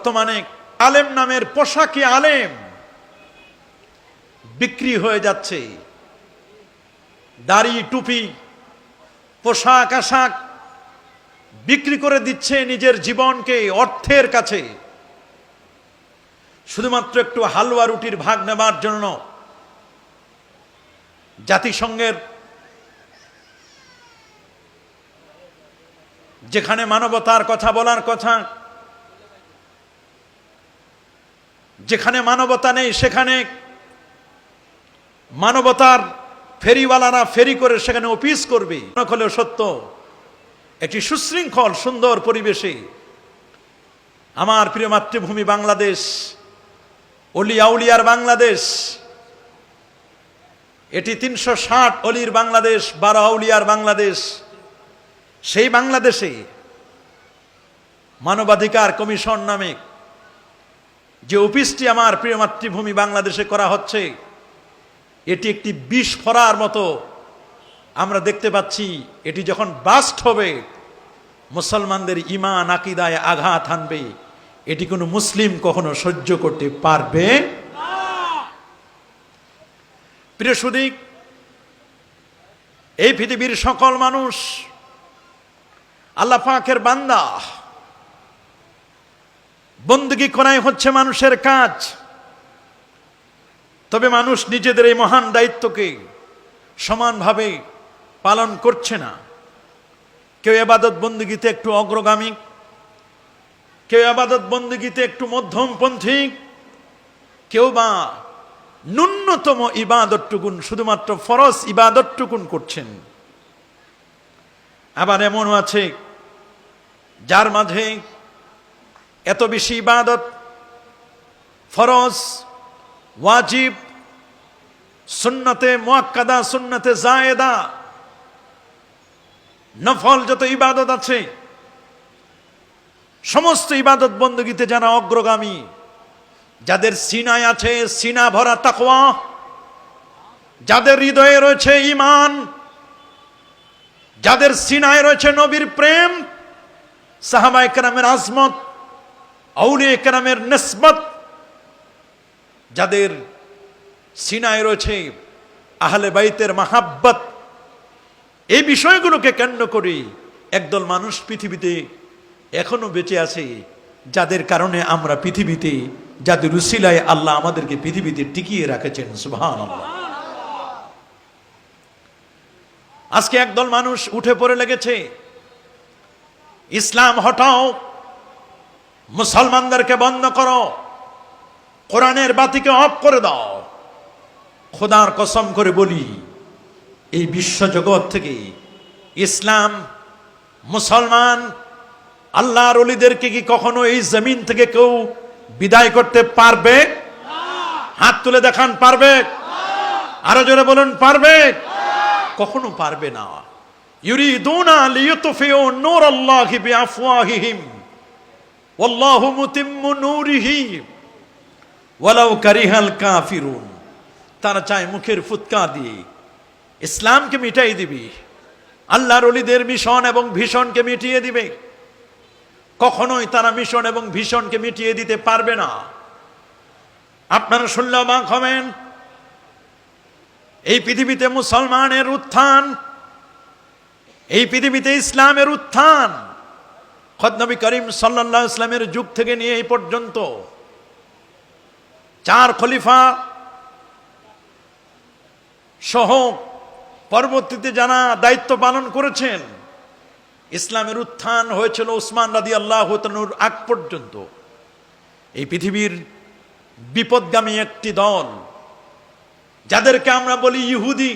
বর্তমানে আলেম নামের পোশাকি আলেম বিক্রি হয়ে যাচ্ছে। দাড়ি, টুপি, পোশাক, আশাক বিক্রি করে দিচ্ছে নিজের জীবনকে অর্থের কাছে। শুধুমাত্র একটু হালুয়া রুটির ভাগ নেবার জন্য জাতিসংঘের যেখানে মানবতার কথা বলার কথা যেখানে মানবতা নেই, সেখানে মানবতার ফেরিওয়ালারা ফেরি করে সেখানে অফিস করবে। হলেও সত্য। একটি সুশৃঙ্খল, সুন্দর পরিবেশে আমার প্রিয় মাতৃভূমি বাংলাদেশ, অলি আউলিয়ার বাংলাদেশ, এটি তিনশো ষাট অলির বাংলাদেশ, বারো আউলিয়ার বাংলাদেশ, সেই বাংলাদেশে মানবাধিকার কমিশন নামে যে অফিসটি আমার প্রিয় মাতৃভূমি বাংলাদেশে করা হচ্ছে, এটি একটি বিষ ফরার মতো আমরা দেখতে পাচ্ছি, এটি যখন বাস্ট হবে, মুসলমানদের ইমান আকিদায় আঘাত আনবে, এটি কোনো মুসলিম কখনো সহ্য করতে পারবে প্রিয় সুদীক এই পৃথিবীর সকল মানুষ আল্লাহ পাকের বান্দা। বন্দুকি করাই হচ্ছে মানুষের কাজ। তবে মানুষ নিজেদের এই মহান দায়িত্বকে সমানভাবে পালন করছে না। কেউ এবাদত বন্দুকিতে একটু অগ্রগামী, কেউ আবাদত বন্দুকিতে একটু মধ্যমপন্থী, কেউ বা ন্যূনতম ইবাদতটুকুন, শুধুমাত্র ফরজ ইবাদতটুকুন করছেন। আবার এমনও আছে, যার মাঝে এত বেশি ইবাদত, ফরজ, ওয়াজিব, সুন্নতে মোয়াক্কাদা, সুন্নতে জায়েদা, নফল যত ইবাদত আছে, সমস্ত ইবাদত বন্দগীতে যারা অগ্রগামী, যাদের সিনায় আছে, সিনা ভরা তাকওয়া, যাদের হৃদয়ে রয়েছে ইমান যাদের সিনায় রয়েছে নবীর প্রেম সাহাবা একরামের আজমত আউলি একরামের নেসবত যাদের সিনায় রয়েছে, আহলে বাইতের মাহাব্বত, এই বিষয়গুলোকে কেন্দ্র করে একদল মানুষ পৃথিবীতে এখনও বেঁচে আছে, যাদের কারণে আমরা পৃথিবীতে যাদের উসিলায় আল্লাহ আমাদেরকে পৃথিবীতে টিকিয়ে রাখেছেন সুবহান আজকে একদল মানুষ উঠে পড়ে লেগেছে, ইসলাম হটাও মুসলমানদেরকে বন্ধ করো। কোরআনের বাতিকে অফ করে দাও। খোদার কসম করে বলি, এই বিশ্বজগৎ থেকে ইসলাম, মুসলমান, আল্লাহর অলিদেরকে কি কখনো এই জমিন থেকে কেউ বিদায় করতে পারবে? হাত তুলে দেখান, পারবে? আরও জোরে বলুন, পারবে? কখনো পারবে না। ইউরিদুনা লিয়ুতফিউ নূর আল্লাহি বিআফওয়াহিহিম। ওয়াল্লাহু মুতিম্মু নূরিহি। ওয়ালাউ কারিহাল কাফিরুন। তারা চায় মুখের ফুৎকার দিয়ে। ইসলামকে মিটাই দিবি। আল্লাহর অলিদের মিশন এবং ভীষণকে মিটিয়ে দিবে। কখনোই তারা মিশন এবং ভীষণকে মিটিয়ে দিতে পারবে না। আপনারা শুনলে অবাক হবেন, এই পৃথিবীতে মুসলমানের উত্থান, এই পৃথিবীতে ইসলামের উত্থান। খদনবী করিম সাল্লাহ ইসলামের যুগ থেকে নিয়ে এই পর্যন্ত চার খলিফা সহ পরবর্তীতে যারা দায়িত্ব পালন করেছেন, ইসলামের উত্থান হয়েছিল উসমান রাদি আল্লাহ হতনুর আগ পর্যন্ত। এই পৃথিবীর বিপদগামী একটি দল, যাদেরকে আমরা বলি ইহুদি